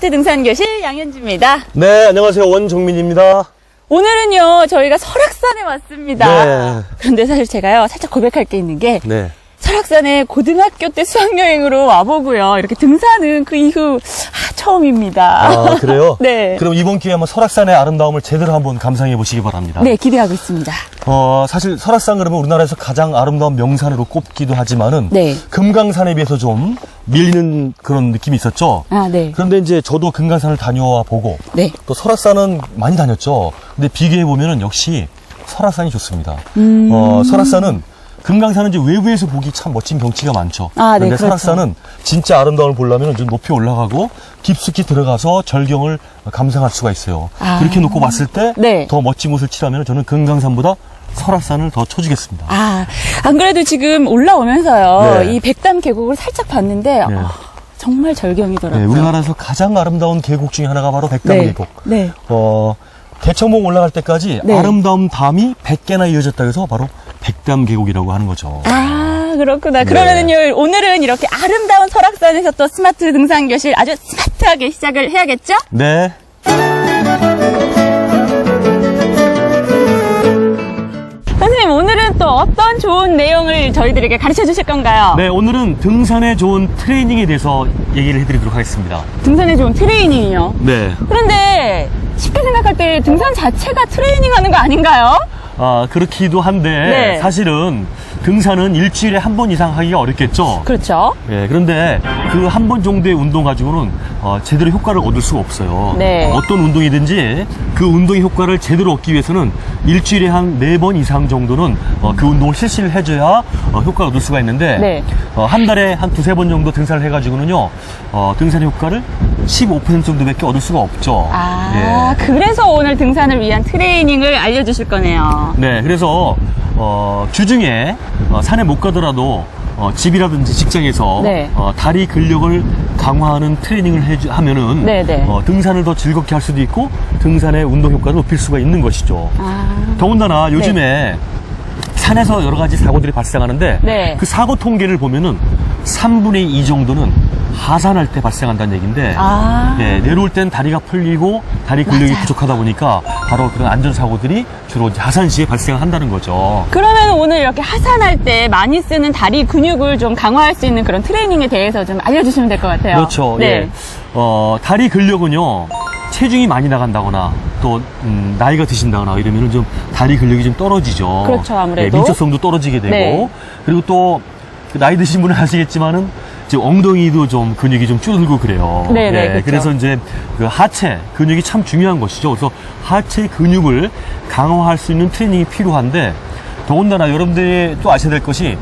스마트 등산 교실 양현주입니다. 네, 안녕하세요. 원종민입니다. 오늘은요, 저희가 설악산에 왔습니다. 네. 그런데 사실 제가요, 살짝 고백할 게 있는 게, 네. 설악산에 고등학교 때 수학여행으로 와보고요. 이렇게 등산은 그 이후 아, 처음입니다. 아, 그래요? 네. 그럼 이번 기회에 한번 설악산의 아름다움을 제대로 한번 감상해 보시기 바랍니다. 네, 기대하고 있습니다. 어, 사실 설악산 그러면 우리나라에서 가장 아름다운 명산으로 꼽기도 하지만은 네. 금강산에 비해서 좀 밀리는 그런 느낌이 있었죠. 아, 네. 그런데 이제 저도 금강산을 다녀와 보고 네. 또 설악산은 많이 다녔죠. 근데 비교해 보면은 역시 설악산이 좋습니다. 음. 어, 설악산은 금강산은 이제 외부에서 보기 참 멋진 경치가 많죠. 아, 네, 그런데 그렇죠. 설악산은 진짜 아름다움을 보려면 좀 높이 올라가고 깊숙이 들어가서 절경을 감상할 수가 있어요. 아. 그렇게 놓고 봤을 때더 네. 멋진 곳을 치라면 저는 금강산보다 설악산을 더 쳐주겠습니다. 아, 안 그래도 지금 올라오면서요, 네. 이 백담 계곡을 살짝 봤는데, 네. 아, 정말 절경이더라고요. 네, 우리나라에서 가장 아름다운 계곡 중에 하나가 바로 백담 네. 계곡. 네. 어, 대청봉 올라갈 때까지 네. 아름다운 담이 100개나 이어졌다 해서 바로 백담 계곡이라고 하는 거죠. 아, 그렇구나. 네. 그러면은요, 오늘은 이렇게 아름다운 설악산에서 또 스마트 등산 교실 아주 스마트하게 시작을 해야겠죠? 네. 어떤 좋은 내용을 저희들에게 가르쳐 주실 건가요? 네, 오늘은 등산에 좋은 트레이닝에 대해서 얘기를 해드리도록 하겠습니다. 등산에 좋은 트레이닝이요. 네. 그런데 쉽게 생각할 때 등산 자체가 트레이닝 하는 거 아닌가요? 아, 그렇기도 한데, 네. 사실은 등산은 일주일에 한 번 이상 하기가 어렵겠죠? 그렇죠. 예, 그런데 그 한 번 정도의 운동 가지고는 어, 제대로 효과를 얻을 수가 없어요. 네. 어떤 운동이든지 그 운동의 효과를 제대로 얻기 위해서는 일주일에 한 네 번 이상 정도는 어, 그 운동을 실시를 해줘야 어, 효과를 얻을 수가 있는데 네. 어, 한 달에 한 두세 번 정도 등산을 해가지고는요 어, 등산 효과를 15% 정도밖에 얻을 수가 없죠. 아, 예. 그래서 오늘 등산을 위한 트레이닝을 알려주실 거네요. 네, 그래서 어, 주중에 어, 산에 못 가더라도 어, 집이라든지 직장에서 네. 어, 다리 근력을 강화하는 트레이닝을 해주, 하면은 네, 네. 어, 등산을 더 즐겁게 할 수도 있고 등산의 운동 효과를 높일 수가 있는 것이죠. 아, 더군다나 요즘에 산에서 여러 가지 사고들이 발생하는데 네. 그 사고 통계를 보면은 3분의 2 정도는 하산할 때 발생한다는 얘기인데 아. 네, 내려올 땐 다리가 풀리고 다리 근력이 맞아요. 부족하다 보니까 바로 그런 안전사고들이 주로 이제 하산 시에 발생한다는 거죠. 그러면 오늘 이렇게 하산할 때 많이 쓰는 다리 근육을 좀 강화할 수 있는 그런 트레이닝에 대해서 좀 알려주시면 될 것 같아요. 그렇죠. 네. 예. 어, 다리 근력은요, 체중이 많이 나간다거나, 또, 음, 나이가 드신다거나 이러면은 좀 다리 근력이 좀 떨어지죠. 그렇죠, 아무래도. 예, 민첩성도 떨어지게 되고, 네. 그리고 또그 나이 드신 분은 아시겠지만은, 지금 엉덩이도 좀 근육이 좀 줄어들고 그래요. 네, 네, 그렇죠. 그래서 이제 그 하체 근육이 참 중요한 것이죠. 그래서 하체 근육을 강화할 수 있는 트레이닝이 필요한데, 더군다나 여러분들이 또 아셔야 될 것이,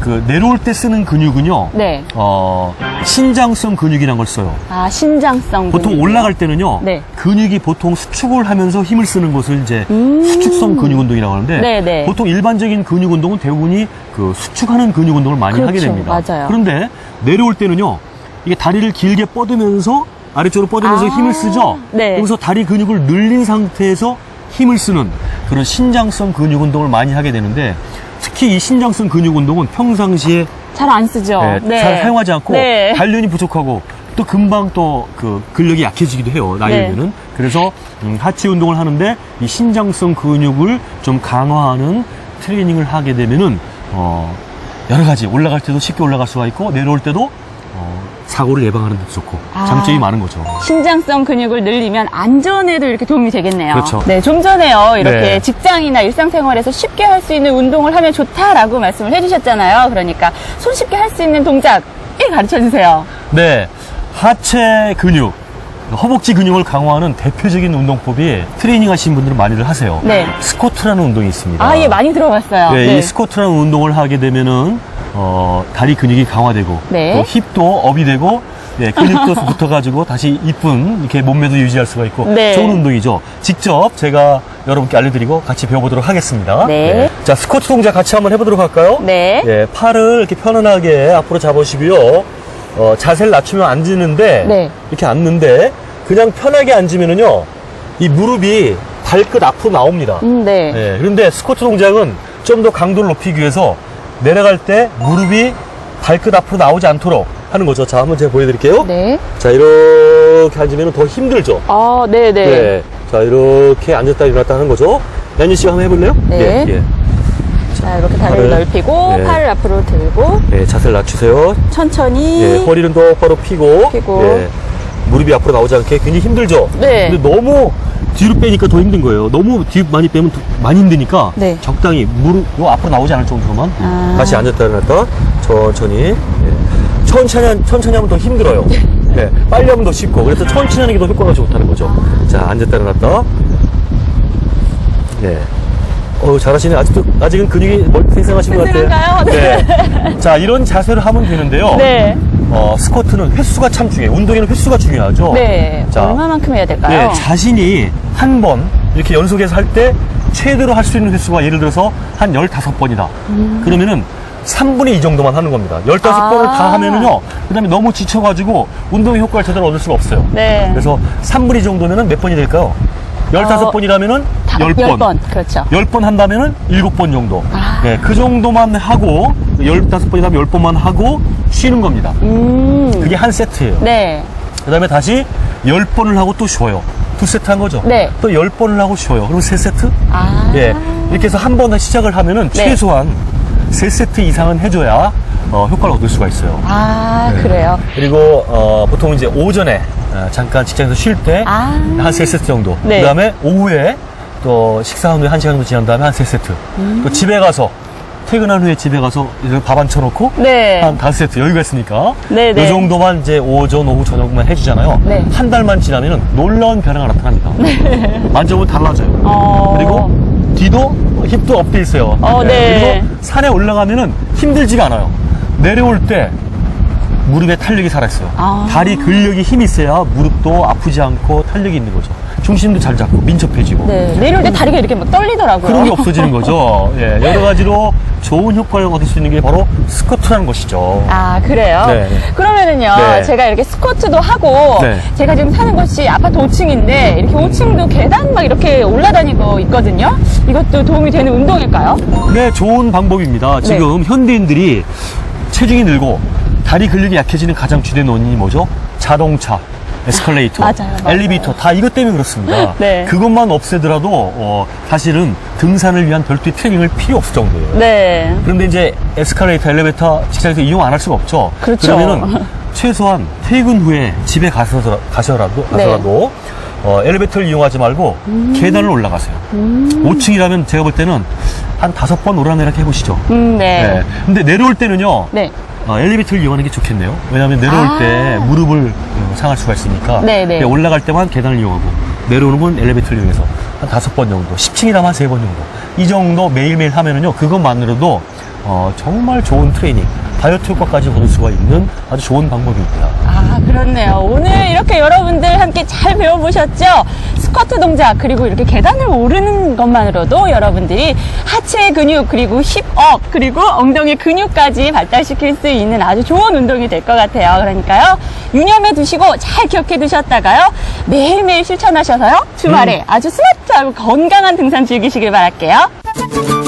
그 내려올 때 쓰는 근육은요, 네. 어, 신장성 근육이라는 걸 써요. 아, 신장성. 보통 근육. 올라갈 때는요, 네. 근육이 보통 수축을 하면서 힘을 쓰는 것을 이제 음. 수축성 근육 운동이라고 하는데, 네, 네. 보통 일반적인 근육 운동은 대부분이 그 수축하는 근육 운동을 많이 하게 그렇죠. 됩니다. 맞아요. 그런데 내려올 때는요, 이게 다리를 길게 뻗으면서 아래쪽으로 뻗으면서 아. 힘을 쓰죠. 네. 여기서 다리 근육을 늘린 상태에서 힘을 쓰는 그런 신장성 근육 운동을 많이 하게 되는데, 특히 이 신장성 근육 운동은 평상시에 잘 안 쓰죠. 네, 잘 사용하지 않고 네. 단련이 부족하고 또 금방 또 그 근력이 약해지기도 해요 나이 네. 들면 그래서 음, 하체 운동을 하는데 이 신장성 근육을 좀 강화하는 트레이닝을 하게 되면은 어 여러 가지 올라갈 때도 쉽게 올라갈 수가 있고 내려올 때도 어, 사고를 예방하는 데 좋고 아. 장점이 많은 거죠. 신장성 근육을 늘리면 안전에도 이렇게 도움이 되겠네요. 그렇죠. 네, 좀 전에요. 이렇게 네. 직장이나 일상생활에서 쉽게 할 수 있는 운동을 하면 좋다라고 말씀을 해주셨잖아요. 그러니까 손쉽게 할 수 있는 동작 을 가르쳐 주세요. 네, 하체 근육, 허벅지 근육을 강화하는 대표적인 운동법이 트레이닝 하시는 분들은 많이들 하세요. 네. 스쿼트라는 운동이 있습니다. 아, 예, 많이 들어봤어요. 네, 이 스쿼트라는 운동을 하게 되면은 어, 다리 근육이 강화되고 네. 또 힙도 업이 되고 네, 근육도 붙어가지고 다시 이쁜 이렇게 몸매도 유지할 수가 있고 네. 좋은 운동이죠. 직접 제가 여러분께 알려드리고 같이 배워보도록 하겠습니다. 네. 자, 스쿼트 동작 같이 한번 해보도록 할까요? 네. 예, 팔을 이렇게 편안하게 앞으로 잡으시고요. 어, 자세를 낮추면 앉는데 네. 이렇게 앉는데 그냥 편하게 앉으면은요 이 무릎이 발끝 앞으로 나옵니다. 음, 네. 예, 그런데 스쿼트 동작은 좀 더 강도를 높이기 위해서 내려갈 때 무릎이 발끝 앞으로 나오지 않도록 하는 거죠. 자, 한번 제가 보여드릴게요. 네. 자, 이렇게 앉으면 더 힘들죠. 아, 네네. 네. 자, 이렇게 앉았다 일어났다 하는 거죠. 연희 씨가 한번 해볼래요? 네. 예, 예. 자, 이렇게 다리를 팔을- 넓히고, 네. 팔을 앞으로 들고, 예, 자세를 낮추세요. 천천히. 예, 허리는 똑바로 펴고, 펴고. 예, 무릎이 앞으로 나오지 않게 굉장히 힘들죠. 네. 근데 너무 뒤로 빼니까 더 힘든 거예요. 너무 뒤 많이 빼면 더 많이 힘드니까 네. 적당히 무릎 요 앞으로 나오지 않을 정도로만 아. 다시 앉았다 일어났다 천천히 예. 천천히 한- 천천히 하면 더 힘들어요. 예, 빨리 하면 더 쉽고 그래서 천천히 하는 게 더 효과가 좋다는 거죠. 자 앉았다 일어났다. 예. 어 잘하시네. 아직도 아직은 근육이 멀 생생하신 것 같아요. 튼튼한가요? 자 이런 자세를 하면 되는데요. 네. 어, 스쿼트는 횟수가 참 중요해요. 운동에는 횟수가 중요하죠. 네. 자, 얼마만큼 해야 될까요? 네, 자신이 한 번 이렇게 연속해서 할 때 최대로 할 수 있는 횟수가 예를 들어서 한 15번이다. 그러면은 3분의 2 정도만 하는 겁니다. 15번을 아. 다 하면은요, 그 다음에 너무 지쳐가지고 운동의 효과를 제대로 얻을 수가 없어요. 네. 그래서 3분의 2 정도면은 몇 번이 될까요? 15번이라면은 다- 10번. 열 번. 그렇죠. 10번 한다면은 7번 정도. 아. 네, 그 정도만 하고, 15번이라면 10번만 하고 쉬는 겁니다. 음. 그게 한 세트예요. 네. 그 다음에 다시 10번을 하고 또 쉬어요. 두 세트 한 거죠? 네. 또 10번을 하고 쉬어요. 그럼 세 세트? 아. 예. 이렇게 해서 한 번 시작을 하면은 네. 최소한 세 세트 이상은 해 줘야 어, 효과를 얻을 수가 있어요. 아, 네. 그래요. 그리고 어, 보통 이제 오전에 어, 잠깐 직장에서 쉴때한 아. 세 세트 정도. 네. 그 다음에 오후에 또 식사한 후에 한 시간 정도 지난 다음에 한 세 세트. 음. 또 집에 가서 퇴근한 후에 집에 가서 밥 안 쳐놓고 네. 한 다섯 세트 여유가 있으니까 네, 이 네. 정도만 이제 오전 오후 저녁만 해주잖아요. 네. 한 달만 지나면 놀라운 변화가 나타납니다. 만져보면 달라져요. 어. 그리고 뒤도 힙도 업돼 있어요. 어, 네. 그리고 산에 올라가면은 힘들지가 않아요. 내려올 때 무릎에 탄력이 살아있어요. 아. 다리 근력이 힘이 있어야 무릎도 아프지 않고 탄력이 있는 거죠. 중심도 잘 잡고 민첩해지고. 네. 내려올 때 다리가 이렇게 막 떨리더라고요. 그런 게 없어지는 거죠. 예, 여러 가지로 좋은 효과를 얻을 수 있는 게 바로 스쿼트라는 것이죠. 아, 그래요? 네. 그러면은요, 네. 제가 이렇게 스쿼트도 하고, 네. 제가 지금 사는 곳이 아파트 5층인데, 이렇게 5층도 계단 막 이렇게 올라다니고 있거든요? 이것도 도움이 되는 운동일까요? 네, 좋은 방법입니다. 지금 현대인들이 체중이 늘고 다리 근력이 약해지는 가장 주된 원인이 뭐죠? 자동차, 에스컬레이터, 맞아요, 맞아요. 엘리베이터 다 이것 때문에 그렇습니다. 네. 그것만 없애더라도 어, 사실은 등산을 위한 별도의 트레이닝을 필요 없을 정도예요. 네. 그런데 이제 에스컬레이터, 엘리베이터 직장에서 이용 안 할 수가 없죠. 그렇죠. 그러면은 최소한 퇴근 후에 집에 가서 가셔라도 네. 가서라도 어, 엘리베이터를 이용하지 말고 계단을 올라가세요. 5층이라면 제가 볼 때는 한 다섯 번 오르내락 해보시죠. 음, 네. 네. 근데 내려올 때는요. 네. 어, 엘리베이터를 이용하는 게 좋겠네요. 왜냐하면 내려올 아. 때 무릎을 어, 상할 수가 있으니까. 네, 네. 올라갈 때만 계단을 이용하고 내려오는 건 엘리베이터를 이용해서 한 다섯 번 정도, 10층이라면 한 세 번 정도. 이 정도 매일매일 하면은요, 그것만으로도 어, 정말 좋은 트레이닝, 다이어트 효과까지 얻을 수가 있는 아주 좋은 방법입니다. 아, 그렇네요. 오늘 이렇게 여러분들 함께 잘 배워보셨죠? 스쿼트 동작, 그리고 이렇게 계단을 오르는 것만으로도 여러분들이 하체 근육, 그리고 힙업, 그리고 엉덩이 근육까지 발달시킬 수 있는 아주 좋은 운동이 될 것 같아요. 그러니까요. 유념해 두시고 잘 기억해 두셨다가요. 매일매일 실천하셔서요. 주말에 아주 스마트하고 건강한 등산 즐기시길 바랄게요.